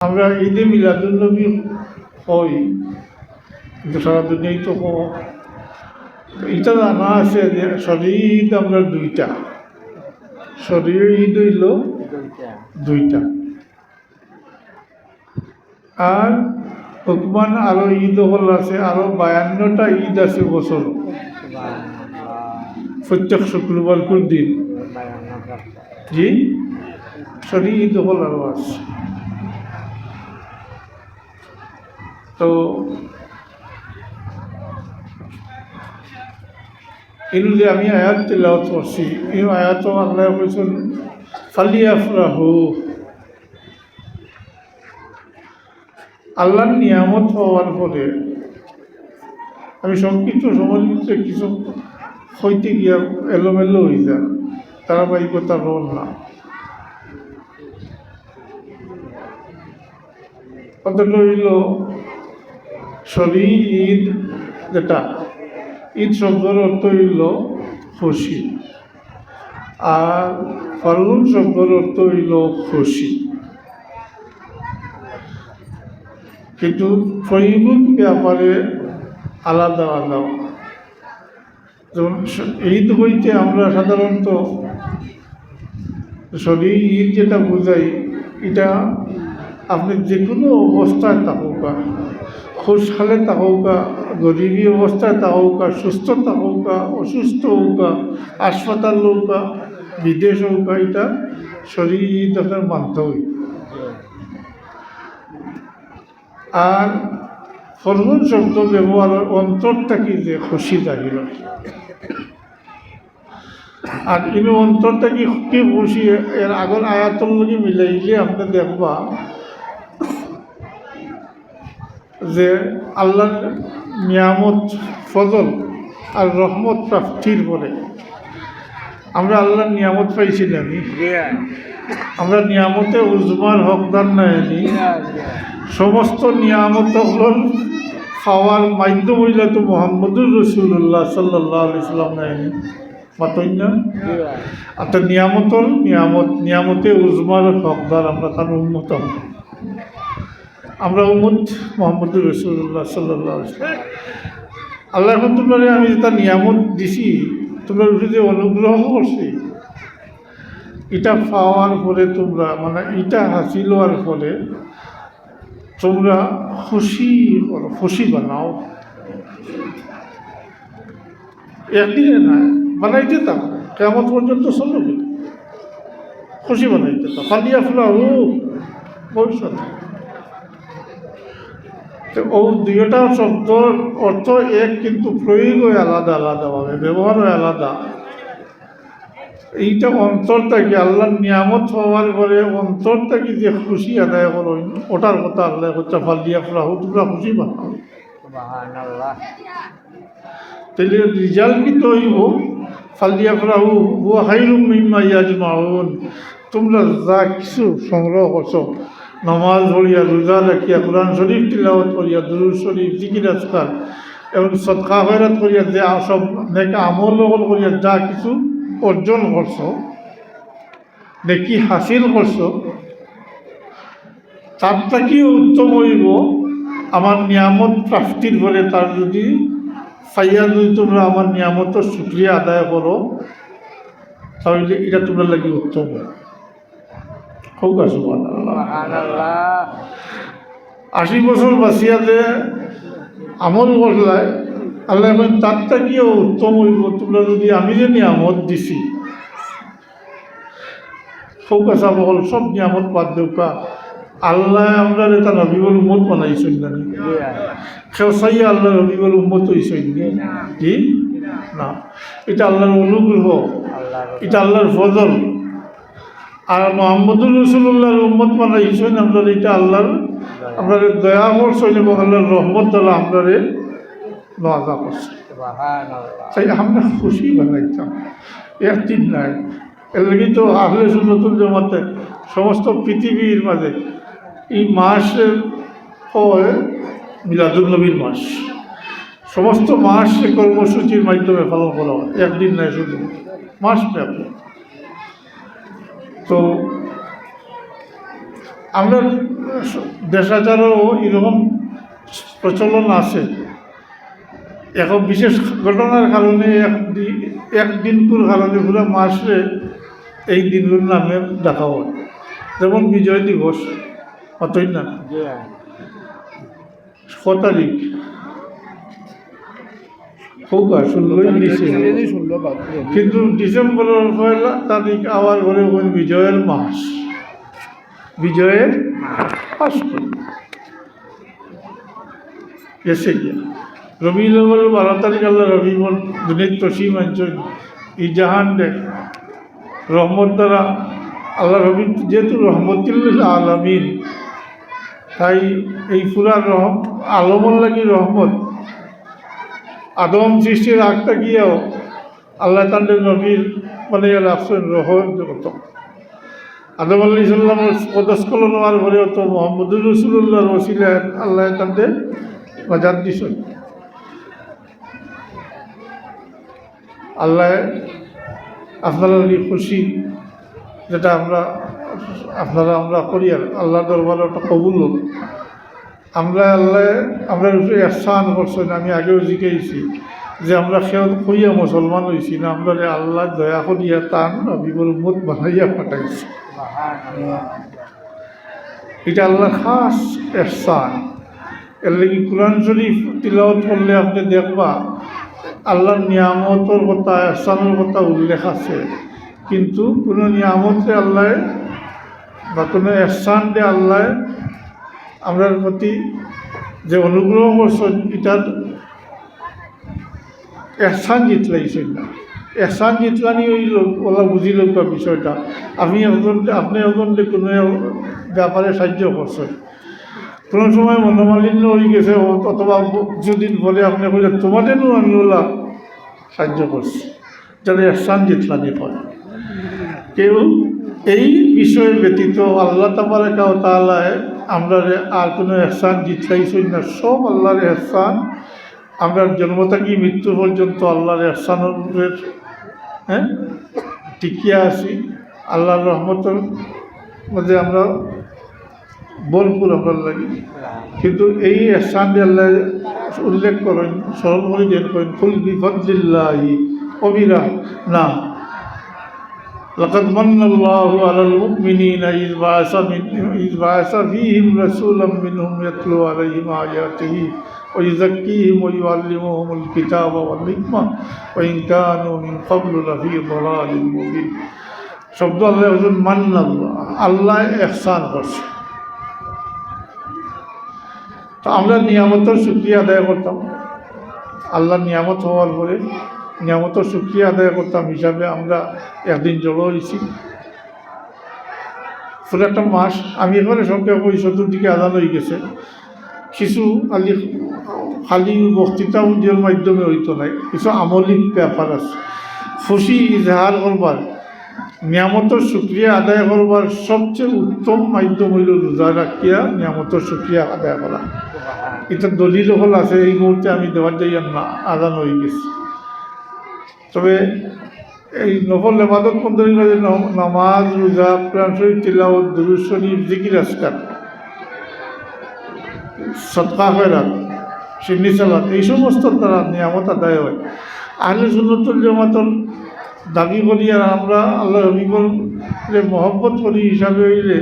আমরা ঈদে মিলাদুলনবী হই কিন্তু সারা দুনিয়ায় তো এটা জানা আছে যে শরীর ঈদ আমরা দুইটা। শরীর ঈদ হইল দুইটা। আর হুকমান আরও ঈদ হল আছে আরও বায়ান্নটা ঈদ আছে বছর। প্রত্যেক শুক্রবার দিন। জি? শরীর ঈদ হল আরও আছে। তো এগুলো যে আমি আয়াত তেলাওয়াত করছি, এই আয়াত আল্লাহ বলছেন, ফালিয়াফরাহু। আল্লাহর নিয়ামত হওয়ার পরে আমি সংক্ষিপ্ত সময় কিছু হইতে গিয়া এলোমেলো হয়ে যায় ধারাবাহিকতা রোল না। কতটা হইল শরীর ঈদ যেটা ঈদ শব্দের অর্থ হইল খুশি। আর ফাল্গুন শব্দের অর্থ হইল খুশি। কিন্তু ফরিগুন ব্যাপারে আলাদা আলাদা। যেমন ঈদ হইতে আমরা সাধারণত শরীর ঈদ যেটা বোঝাই, এটা আপনি যে কোনো অবস্থায় থাকুকা খুশহালে থাকুকা গরিবী অবস্থায় থাকুকা সুস্থ থাকুকা অসুস্থ হোকা হাসপাতাল হোকা বিদেশ হোকা এটা শরীর হই আর ফরমুন শব্দ ব্যবহার অন্তর থাকি যে খুশি থাকিল আর ইনো থাকি কি খুশি? এর আগর আয়াতর লগে মিলাইলে আপনি দেখবা যে আল্লাহর নিয়ামত ফজল আর রহমত প্রাপ্তির পরে আমরা আল্লাহর নিয়ামত পাইছিলাম আমরা নিয়ামতে উজমার হকদার নাই সমস্ত নিয়ামত হল খাওয়ার মাধ্যম হইলে তো মোহাম্মদুর রসুল্লাহ সাল্লাহ আলিয়াল্লাম নাই আনি মাতই না? অর্থাৎ নিয়ামতর নিয়ামত নিয়ামতে উজমার হকদার আমরা তার উন্নত আমরা উম্মত মোহাম্মদুর রসুল্লাহ সাল্লাহ আল্লাহ এখন তোমরা আমি যেটা নিয়ামত দিছি, তোমরা যে অনুগ্রহ করছি, এটা পাওয়ার পরে তোমরা মানে এটা হাসিল হওয়ার ফলে তোমরা খুশি করো, খুশি বানাও। একদিনে না, বানাইতে থাকো কেমন পর্যন্ত চলবে। খুশি বানাইতে থাকো। ফালিয়া ফুলা হু ভবিষ্যৎ তো ও দুইটা শব্দর অর্থ এক কিন্তু প্রয়োগ হয় আলাদা আলাদাভাবে ব্যবহার আলাদা। এইটা অন্তর থেকে আল্লাহর নিয়ামত হওয়ার পরে অন্তর থেকে যে খুশি আদায় করো ওটার কথা আল্লাহ হচ্ছে ফালিয়া ফুলাহু তোমরা খুশি বানাও তাহলে রিজাল্ট কিন্তু হইব ফালিয়া ফুলাহু হুয়া হাইরুম মিম্মা ইয়াজমাউন। তোমরা যা কিছু সংগ্রহ করছ নমাজ পড়িয়া রোজা রাখিয়া কোরআন শরীফ তিলাওয়াত করিয়া দুরুদ শরীফ, জিকির, আজকার এবং সৎকা হয়রাত করিয়া যে সব নেকা আমল লগল করিয়া যা কিছু অর্জন করছ, নেকি হাসিল করছ, তার থেকেও উত্তম হইব আমার নিয়ামত প্রাপ্তির বলে তার যদি ফাইয়া যদি তোমরা আমার নিয়ামতের শুক্রিয়া আদায় করো, তাহলে এটা তোমরা লাগি উত্তম। আসুন আশি বছর বাঁচিয়া যে আমল করলাই আল্লাহ এখন তার থেকেও উত্তম হইব। তোমরা যদি আমি যে নিয়ামত দিছি ফৌকাসা বহল সব নিয়ামত বাদ দেউকা আল্লাহ আমরা এটা নবীবল উম্মত বানাইছেন কেউ চাইয়া আল্লাহ নবীবল উম্মত হইছেন না? এটা আল্লাহর অনুগ্রহ। এটা আল্লাহর ফজল। আর মোহাম্মদুর রসুল্লাহর উম্মত বানাইছেন আমরা এটা আল্লাহর আপনার দয়া করছেন এবং আল্লাহর রহমত দ্বারা আমরা নজা করছি। তাই আমরা খুশি বানাইতাম। একদিন নাই এর লাগে তো আহলে সুন্নতুল জমাতে সমস্ত পৃথিবীর মাঝে এই মাসের হয় মিলাদুল নবীর মাস। সমস্ত মাস কর্মসূচির মাধ্যমে পালন করা হয়। একদিন নাই শুধু। মাস ব্যাপী তো আমরা দেশাচারও এরকম প্রচলন আছে। এখন বিশেষ ঘটনার কারণে এক দি- একদিনকুর কারণে পুরো মাসে এই দিনগুলোর নামে ডাকা হয়। যেমন বিজয় দিবস অতই না। ছ তারিখ? আর ষোলোই ডিসেম্বর কিন্তু ডিসেম্বরের পয়লা তারিখ আবার ঘরে ওই বিজয়ের মাস। বিজয়ের মাস। এসে গিয়া। রবি লেবল বারো তারিখ আল্লাহ রবি দুনিত তসিম অঞ্চল ই জাহান দেখ। রহমত দ্বারা আল্লাহ রবি যেহেতু রহমতুল্লাহ আলমিন তাই এই পুরা রহম আলমর লাগি রহমত। আদম সৃষ্টির আগটা গিয়েও আল্লাহ তাদের নবীর মানে রাখছেন রহম আদম আল্লাহ ইসলামের পদস্কলন হওয়ার পরেও তো মোহাম্মদুর রসুল্লাহর ওসিলা আল্লাহ তাদের বাজার দিছেন। আল্লাহ আপনারা খুশি, যেটা আমরা, আপনারা আমরা করি আর আল্লাহ দরবারে ওটা কবুল হোক। আমরা আল্লাহ, আমরা উপরে এহসান করছেন, আমি আগেও জিজ্ঞেসি যে আমরা সেও কইয়া মুসলমান হয়েছি না, আমরা আল্লাহ দয়া করিয়া তান নবীবর উম্মত বানাইয়া পাঠাইছি। এটা আল্লাহ খাস এহসান। এর লাগি কোরআন শরীফ তিলাওয়াত করলে আপনি দেখবা, আল্লাহর নিয়ামতর কথা, এহসানের কথা উল্লেখ আছে। কিন্তু কোনো নিয়ামতে আল্লাহ বা কোনো এহসান দিয়ে আল্লাহ আমরার প্রতি যে অনুগ্রহ করছেন এটার এহসান জিতলাইছেন না এহসান জিতলানি ওই ওলা বুঝি লোক বিষয়টা। আমি একজন আপনি একজন কোনো ব্যাপারে সাহায্য করছেন। কোনো সময় মনোমালিন্য হয়ে গেছে, অথবা যদি বলে আপনি বলে তোমাদেরও আমি ওলা সাহায্য করছি যারা এহসান জিতলানি করে কেউ এই বিষয় ব্যতীত আল্লাহ তাবারাকাও তালায় আমরা আর কোনো এহসান জিতলাইছই না। সব আল্লাহর এহসান। আমরা জন্ম থেকে মৃত্যু পর্যন্ত আল্লাহর এহসানের হ্যাঁ? টিকিয়া আছি। আল্লাহর রহমতের মধ্যে আমরা বলপুর আমরা লাগি। কিন্তু এই এহসান আল্লাহ উল্লেখ করেন, স্মরণ করে দেন করেন ফুল বিফদিল্লাহি অবিরা না لقد من الله على المؤمنين إذ بعث من إذ بعث فيهم رسولا منهم يتلو عليهم آياته ويزكيهم ويعلمهم الكتاب والحكمة وإن كانوا من قبل لفي ضلال مبين শব্দ আল্লাহ হচ্ছেন মান্ন আল্লাহ আল্লাহ এহসান করছে তো আমরা নিয়ামতের শুক্রিয়া আদায় করতাম আল্লাহ নিয়ামত হওয়ার পরে নিয়ামতের শুক্রিয়া আদায় করতাম হিসাবে আমরা একদিন জড়ো হয়েছি। ফুল একটা মাস আমি এখানে সঙ্গে ওই চতুর্দিকে আদান হয়ে গেছে। কিছু খালি খালি বক্তৃতা উদ্যোগের মাধ্যমে হইতো নাই, কিছু আমলিক ব্যাপার আছে। খুশি ইজহার করবার নিয়ামতের শুক্রিয়া আদায় করবার সবচেয়ে উত্তম মাধ্যম হইল রোজা রাখিয়া নিয়ামতের শুক্রিয়া আদায় করা। এটা দলিল হল আছে, এই মুহূর্তে আমি দেওয়ার যাই না আদান হয়ে গেছি। তবে এই নফল এবাদত মধ্যে ন- নামাজ রোজা কোরআন শরীফ, তিলাওয়াত, দুরুদ শরীফ, জিকির আসকার সৎকা খয়রাত, সিন্নি, সালাত, এই সমস্ত তারা নিয়ামত আদায় হয়। আহলে সুন্নতুল জামাতর দাবি করি আর আমরা আল্লাহ হবিবরে মহব্বত করি হিসাবে হইলে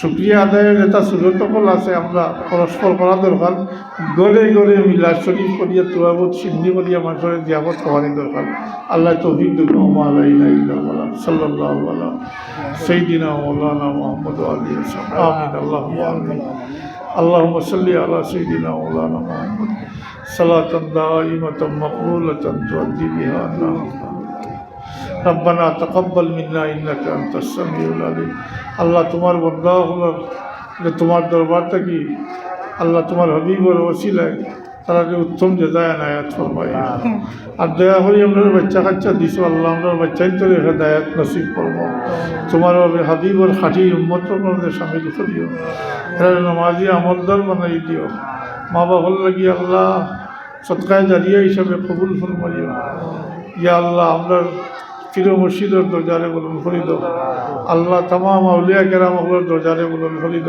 শুক্রিয়া আদায়ের এটা সুরতকল আছে আমরা পরস্পর করা দরকার গড়ে গড়ে মিলাদ শরীফ করিয়া তুয়াবত সিদ্ধি করিয়া মানুষের দিয়াবত হওয়ানি দরকার আল্লাহ তৌফিক দেব সাল্লাহ আল্লাহ সেই দিনা মৌলানা মোহাম্মদ আলী আমিন আল্লাহ আমিন اللهم صل على سيدنا مولانا محمد صلاة دائمة مقبولة تؤدي بها عنا রব্বানা তকব্বল মিন্না ইন্নাকে আন্তঃসামিউল আলিম। আল্লাহ তোমার বন্ধা হল। যে তোমার দরবারটা কি আল্লাহ তোমার হবিবর ওসিলায় তারাকে উত্তম যে দয়া নায়াত করবাই আর দয়া হলি আমরা বাচ্চা কাচ্চা দিস আল্লাহ আমরা বাচ্চাই তোর দায়াত নসিব করব। তোমার বাবে হাবিবর খাঁটি উন্মত আমাদের দুঃখ দিও এরা নামাজি আমলদার বানাই দিও। মা বাবার লাগি আল্লাহ সৎকায় জারিয়া হিসাবে কবুল ফরমাইও। ইয়া আল্লাহ, আমরা প্রিয় মুর্শিদর দরজারে বলুন ভরি আল্লাহ তামাম আউলিয়া কেরাম হলের দরজারে বলুন ভরি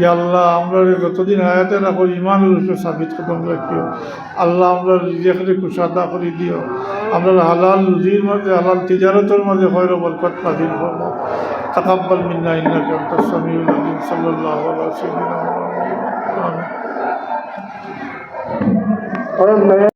ই আল্লাহ, আমরা যতদিন আয়াতে রাখো ইমানের উপরে সাবিত খতম রাখিও আল্লাহ, আমরা রিজেখরে কুসাদা করে দিও। আমরা হালাল রুজির মাঝে, হালাল তিজারতের মাঝে হয়র বরকত নাজিল হব তাকাব্বাল মিন্না ইন্না কান্তা সামিউল আলিম, সাল্লাল্লাহু আলাইহি